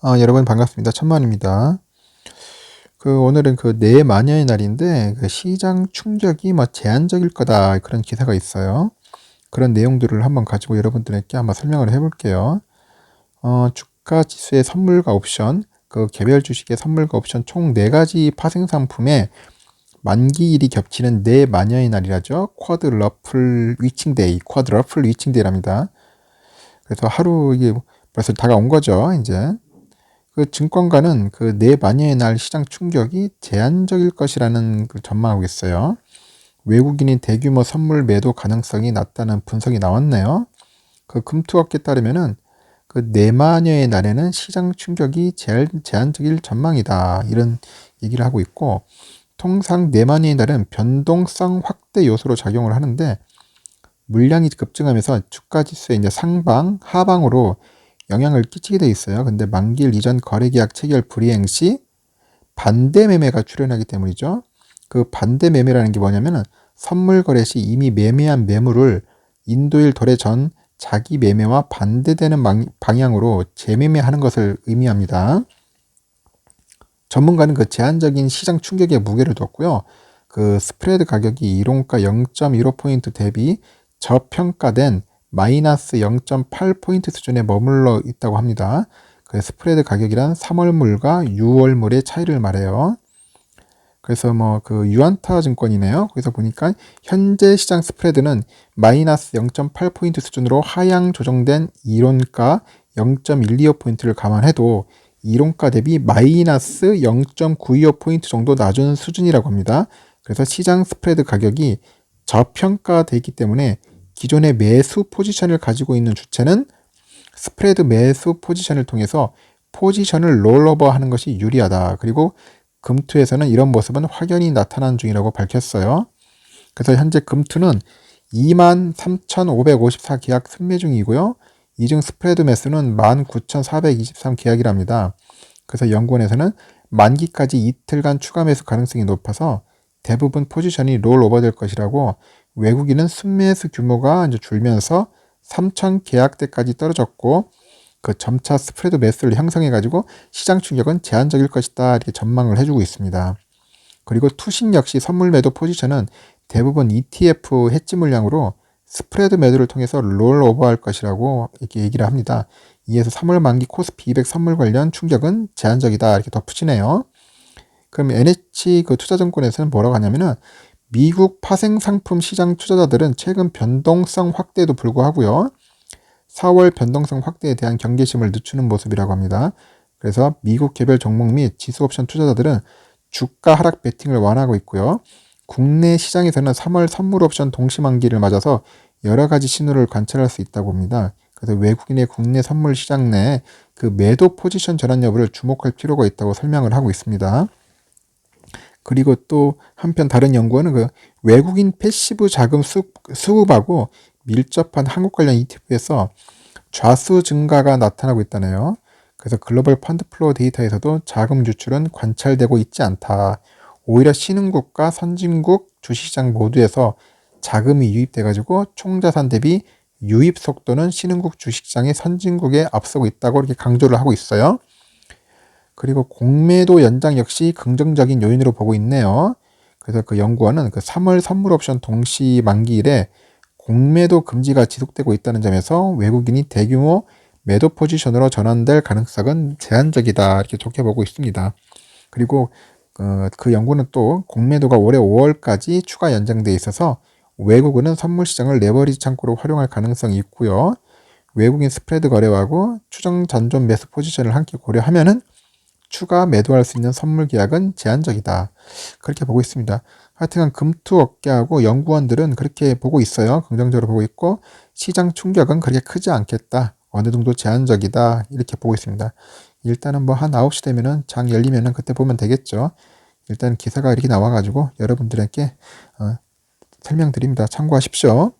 아, 여러분 반갑습니다. 천만입니다. 그 오늘은 그 내마녀의 날인데 그 시장 충격이 뭐 제한적일 거다 그런 기사가 있어요. 그런 내용들을 한번 가지고 여러분들에게 한번 설명을 해볼게요. 어, 주가 지수의 선물과 옵션, 그 개별 주식의 선물과 옵션 총 네 가지 파생 상품에 만기일이 겹치는 내마녀의 날이라죠. 쿼드 러플 위칭 데이, 쿼드 러플 위칭 데이랍니다. 그래서 하루 이게 벌써 다가온 거죠, 이제. 그 증권가는 그 내마녀의 날 시장 충격이 제한적일 것이라는 그 전망하고 있어요. 외국인이 대규모 선물 매도 가능성이 낮다는 분석이 나왔네요. 그 금투업계 따르면은 그 내마녀의 날에는 시장 충격이 제한, 제한적일 전망이다. 이런 얘기를 하고 있고, 통상 내마녀의 날은 변동성 확대 요소로 작용을 하는데, 물량이 급증하면서 주가 지수의 이제 상방, 하방으로 영향을 끼치게 돼 있어요. 근데 만기일 이전 거래계약 체결 불이행 시 반대 매매가 출현하기 때문이죠. 그 반대 매매라는 게 뭐냐면은 선물 거래 시 이미 매매한 매물을 인도일 도래 전 자기 매매와 반대되는 방향으로 재매매하는 것을 의미합니다. 전문가는 그 제한적인 시장 충격에 무게를 뒀고요. 그 스프레드 가격이 이론가 0.15포인트 대비 저평가된 마이너스 0.8포인트 수준에 머물러 있다고 합니다. 그 스프레드 가격이란 3월물과 6월물의 차이를 말해요. 그래서 뭐 그 유안타 증권이네요. 거기서 보니까 현재 시장 스프레드는 마이너스 0.8포인트 수준으로 하향 조정된 이론가 0.125포인트를 감안해도 이론가 대비 마이너스 0.925포인트 정도 낮은 수준이라고 합니다. 그래서 시장 스프레드 가격이 저평가되어 있기 때문에 기존의 매수 포지션을 가지고 있는 주체는 스프레드 매수 포지션을 통해서 포지션을 롤오버 하는 것이 유리하다. 그리고 금투에서는 이런 모습은 확연히 나타난 중이라고 밝혔어요. 그래서 현재 금투는 23,554 계약 순매 중이고요. 이중 스프레드 매수는 19,423 계약이랍니다. 그래서 연구원에서는 만기까지 이틀간 추가 매수 가능성이 높아서 대부분 포지션이 롤오버 될 것이라고 외국인은 순매수 규모가 이제 줄면서 3천 계약대까지 떨어졌고 그 점차 스프레드 매수를 형성해 가지고 시장 충격은 제한적일 것이다 이렇게 전망을 해주고 있습니다. 그리고 투신 역시 선물 매도 포지션은 대부분 ETF 해지 물량으로 스프레드 매도를 통해서 롤 오버할 것이라고 이렇게 얘기를 합니다. 이에서 3월 만기 코스피 200 선물 관련 충격은 제한적이다 이렇게 덧붙이네요. 그럼 NH 그 투자증권에서는 뭐라고 하냐면은 미국 파생 상품 시장 투자자들은 최근 변동성 확대에도 불구하고요. 4월 변동성 확대에 대한 경계심을 늦추는 모습이라고 합니다. 그래서 미국 개별 종목 및 지수 옵션 투자자들은 주가 하락 베팅을 완화하고 있고요. 국내 시장에서는 3월 선물 옵션 동시 만기를 맞아서 여러 가지 신호를 관찰할 수 있다고 봅니다. 그래서 외국인의 국내 선물 시장 내 그 매도 포지션 전환 여부를 주목할 필요가 있다고 설명을 하고 있습니다. 그리고 또 한편 다른 연구원은 그 외국인 패시브 자금 수, 수급하고 밀접한 한국 관련 ETF에서 좌수 증가가 나타나고 있다네요. 그래서 글로벌 펀드 플로우 데이터에서도 자금 유출은 관찰되고 있지 않다. 오히려 신흥국과 선진국 주식시장 모두에서 자금이 유입돼 가지고 총자산 대비 유입 속도는 신흥국 주식시장의 선진국에 앞서고 있다고 이렇게 강조를 하고 있어요. 그리고 공매도 연장 역시 긍정적인 요인으로 보고 있네요. 그래서 그 연구원은 그 3월 선물 옵션 동시 만기일에 공매도 금지가 지속되고 있다는 점에서 외국인이 대규모 매도 포지션으로 전환될 가능성은 제한적이다 이렇게 좋게 보고 있습니다. 그리고 어, 그 연구는 또 공매도가 올해 5월까지 추가 연장돼 있어서 외국은은 선물 시장을 레버리지 창고로 활용할 가능성이 있고요. 외국인 스프레드 거래하고 추정 잔존 매수 포지션을 함께 고려하면은 추가 매도할 수 있는 선물 계약은 제한적이다. 그렇게 보고 있습니다. 하여튼간 금투 업계하고 연구원들은 그렇게 보고 있어요. 긍정적으로 보고 있고 시장 충격은 그렇게 크지 않겠다. 어느 정도 제한적이다. 이렇게 보고 있습니다. 일단은 뭐 한 9시 되면은 장 열리면은 그때 보면 되겠죠. 일단 기사가 이렇게 나와가지고 여러분들에게 어, 설명드립니다. 참고하십시오.